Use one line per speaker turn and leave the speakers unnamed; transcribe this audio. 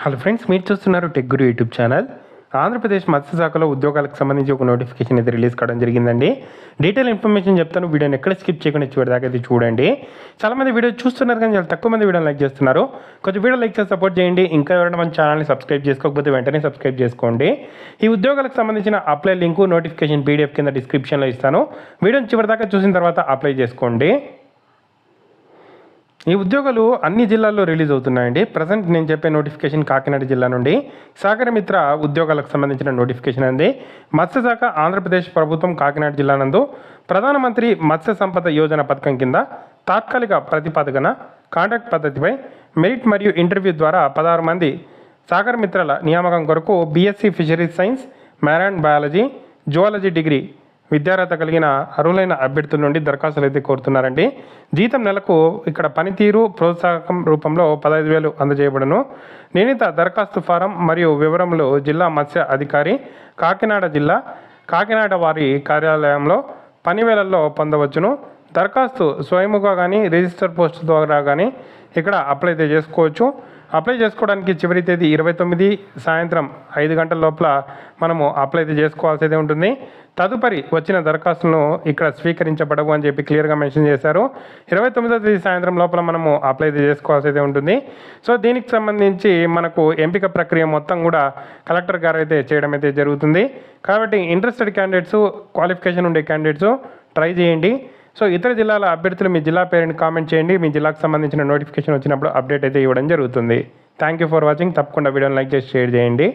Hello friends మీరు చూస్తున్నారు tech guru YouTube channel. Andhra Pradesh మత్స్య శాఖలో ఉద్యోగాలకు సంబంధించి ఒక నోటిఫికేషన్ అయితే రిలీజ్ కావడం జరిగిందండి. డీటెయిల్ ఇన్ఫర్మేషన్ చెప్తాను వీడియోని ఎక్కడ స్కిప్ చేయకుండా చివరి దాకా అయితే చూడండి. చాలామంది వీడియో చూస్తున్నారు కానీ చాలా తక్కువ మంది వీడియో లైక్ చేస్తున్నారు. కొంచెం వీడియో లైక్ చేసి సపోర్ట్ చేయండి. ఇంకా ఎవరైనా మన ఛానల్ని సబ్స్క్రైబ్ చేసుకోకపోతే వెంటనే సబ్స్క్రైబ్ చేసుకోండి. ఈ ఉద్యోగాలకు సంబంధించిన అప్లై లింకు నోటిఫికేషన్ పీడిఎఫ్ కింద డిస్క్రిప్షన్లో ఇస్తాను. వీడియోని చివరి దాకా చూసిన తర్వాత అప్లై చేసుకోండి. ఈ ఉద్యోగాలు అన్ని జిల్లాల్లో రిలీజ్ అవుతున్నాయండి. ప్రజెంట్ నేను చెప్పే నోటిఫికేషన్ కాకినాడ జిల్లా నుండి సాగరమిత్ర ఉద్యోగాలకు సంబంధించిన నోటిఫికేషన్ అండి. మత్స్యశాఖ ఆంధ్రప్రదేశ్ ప్రభుత్వం కాకినాడ జిల్లా నందు ప్రధానమంత్రి మత్స్య సంపద యోజన పథకం కింద తాత్కాలిక ప్రతిపాదకన కాంట్రాక్ట్ పద్ధతిపై మెరిట్ మరియు ఇంటర్వ్యూ ద్వారా పదహారు మంది సాగర్ మిత్రల నియామకం కొరకు BSc fisheries science marine biology zoology degree విద్యార్హత కలిగిన అర్హులైన అభ్యర్థుల నుండి దరఖాస్తులు అయితే కోరుతున్నారండి. జీతం నెలకు ఇక్కడ పనితీరు ప్రోత్సాహకం రూపంలో పదహైదు వేలు అందజేయబడను. నిర్ణీత దరఖాస్తు ఫారం మరియు వివరములు జిల్లా మత్స్య అధికారి కాకినాడ జిల్లా కాకినాడ వారి కార్యాలయంలో పని వేళల్లో పొందవచ్చును. దరఖాస్తు స్వయముగా కానీ రిజిస్టర్ పోస్ట్ ద్వారా కానీ ఇక్కడ అప్లై అయితే చేసుకోవచ్చు. అప్లై చేసుకోవడానికి చివరి తేదీ ఇరవై తొమ్మిది సాయంత్రం ఐదు గంటల లోపల మనము అప్లై అయితే చేసుకోవాల్సి అయితే ఉంటుంది. తదుపరి వచ్చిన దరఖాస్తులను ఇక్కడ స్వీకరించబడవు అని చెప్పి క్లియర్గా మెన్షన్ చేశారు. ఇరవై తొమ్మిదో తేదీ సాయంత్రం లోపల మనము అప్లై అయితే చేసుకోవాల్సి అయితే ఉంటుంది. సో దీనికి సంబంధించి మనకు ఎంపిక ప్రక్రియ మొత్తం కూడా కలెక్టర్ గారు అయితే చేయడం అయితే జరుగుతుంది. కాబట్టి ఇంట్రెస్టెడ్ క్యాండిడేట్స్ క్వాలిఫికేషన్ ఉండే క్యాండిడేట్స్ ట్రై చేయండి. సో ఇతర జిల్లాల అభ్యర్థులు మీ జిల్లా పేరుని కామెంట్ చేయండి. మీ జిల్లాకు సంబంధించిన నోటిఫికేషన్ వచ్చినప్పుడు అప్డేట్ అయితే ఇవ్వడం జరుగుతుంది. థ్యాంక్ యూ ఫర్ వాచింగ్ తప్పకుండా వీడియోని లైక్ చేసి షేర్ చేయండి.